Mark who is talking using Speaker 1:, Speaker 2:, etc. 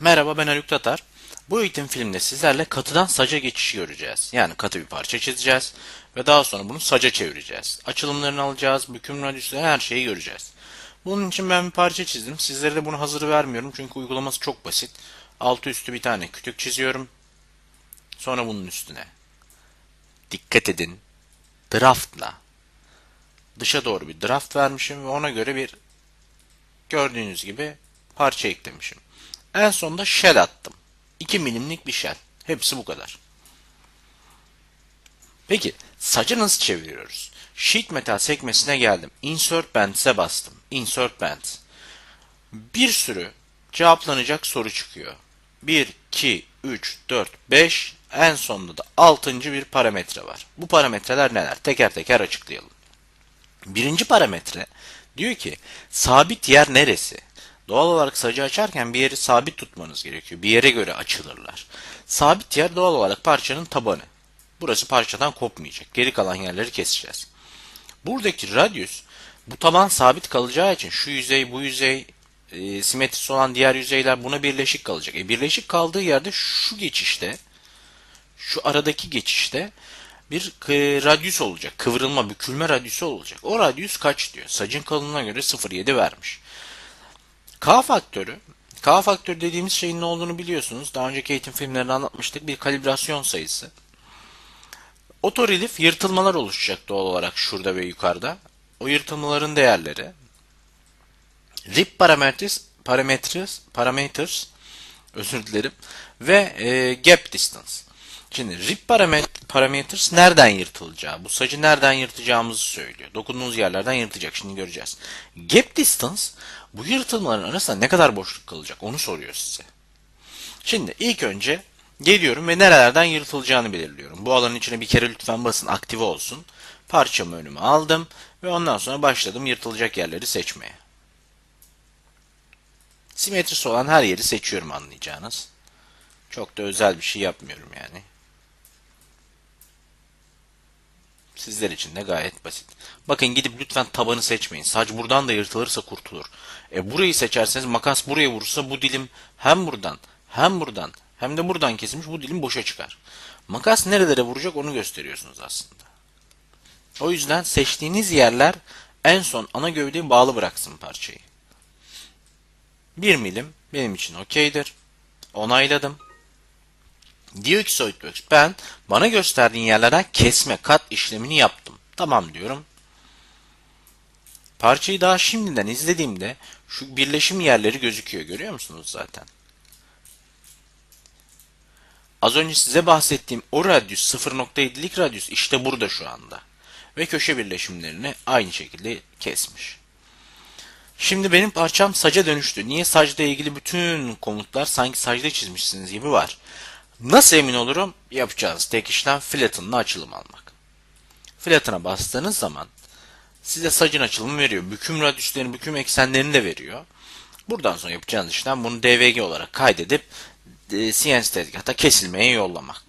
Speaker 1: Merhaba ben Haluk Tatar. Bu eğitim filmde sizlerle katıdan saca geçişi göreceğiz. Yani katı bir parça çizeceğiz ve daha sonra bunu saca çevireceğiz. Açılımlarını alacağız, büküm radyüsleri her şeyi göreceğiz. Bunun için ben bir parça çizdim. Sizlere de bunu hazır vermiyorum çünkü uygulaması çok basit. Altı üstü bir tane kütük çiziyorum. Sonra bunun üstüne. Dikkat edin. Draftla. Dışa doğru bir draft vermişim ve ona göre bir gördüğünüz gibi parça eklemişim. En sonunda shell attım. 2 milimlik bir shell. Hepsi bu kadar. Peki sacı nasıl çeviriyoruz? Sheet metal sekmesine geldim. Insert bands'e bastım. Insert bands. Bir sürü cevaplanacak soru çıkıyor. 1, 2, 3, 4, 5 en sonunda da 6. bir parametre var. Bu parametreler neler? Teker teker açıklayalım. Birinci parametre diyor ki sabit yer neresi? Doğal olarak sacı açarken bir yeri sabit tutmanız gerekiyor. Bir yere göre açılırlar. Sabit yer doğal olarak parçanın tabanı. Burası parçadan kopmayacak. Geri kalan yerleri keseceğiz. Buradaki radyüs bu taban sabit kalacağı için şu yüzey bu yüzey e, simetrisi olan diğer yüzeyler buna birleşik kalacak. E, birleşik kaldığı yerde şu geçişte şu aradaki geçişte bir e, radyüs olacak. Kıvrılma, bükülme radyüsü olacak. O radyüs kaç diyor. Sacın kalınlığına göre 0.7 vermiş. K faktörü, K faktörü dediğimiz şeyin ne olduğunu biliyorsunuz. Daha önceki eğitim filmlerinde anlatmıştık. Bir kalibrasyon sayısı. Otorelif yırtılmalar oluşacak doğal olarak şurada ve yukarıda. O yırtılmaların değerleri. RIP parameters, parameters, parameters özür dilerim ve e, gap distance. Şimdi RIP paramet- parameters nereden yırtılacağı, bu sacı nereden yırtacağımızı söylüyor. Dokunduğunuz yerlerden yırtacak. Şimdi göreceğiz. Gap distance bu yırtılmaların arasında ne kadar boşluk kalacak onu soruyor size. Şimdi ilk önce geliyorum ve nerelerden yırtılacağını belirliyorum. Bu alanın içine bir kere lütfen basın aktive olsun. Parçamı önüme aldım ve ondan sonra başladım yırtılacak yerleri seçmeye. Simetrisi olan her yeri seçiyorum anlayacağınız. Çok da özel bir şey yapmıyorum yani. Sizler için de gayet basit. Bakın gidip lütfen tabanı seçmeyin. Saç buradan da yırtılırsa kurtulur. E burayı seçerseniz makas buraya vurursa bu dilim hem buradan hem buradan hem de buradan kesilmiş bu dilim boşa çıkar. Makas nerelere vuracak onu gösteriyorsunuz aslında. O yüzden seçtiğiniz yerler en son ana gövdeye bağlı bıraksın parçayı. 1 milim benim için okeydir. Onayladım. Diyor ki SolidWorks ben bana gösterdiğin yerlerden kesme kat işlemini yaptım. Tamam diyorum. Parçayı daha şimdiden izlediğimde şu birleşim yerleri gözüküyor. Görüyor musunuz zaten? Az önce size bahsettiğim o radyüs 0.7'lik radyüs işte burada şu anda. Ve köşe birleşimlerini aynı şekilde kesmiş. Şimdi benim parçam saca dönüştü. Niye sacda ilgili bütün komutlar sanki sacda çizmişsiniz gibi var. Nasıl emin olurum? Yapacağınız tek işlem flatten'la açılım almak. Flatten'a bastığınız zaman size sacın açılımı veriyor. Büküm radyüslerini, büküm eksenlerini de veriyor. Buradan sonra yapacağınız işlem bunu DVG olarak kaydedip e, CNC tezgahta kesilmeye yollamak.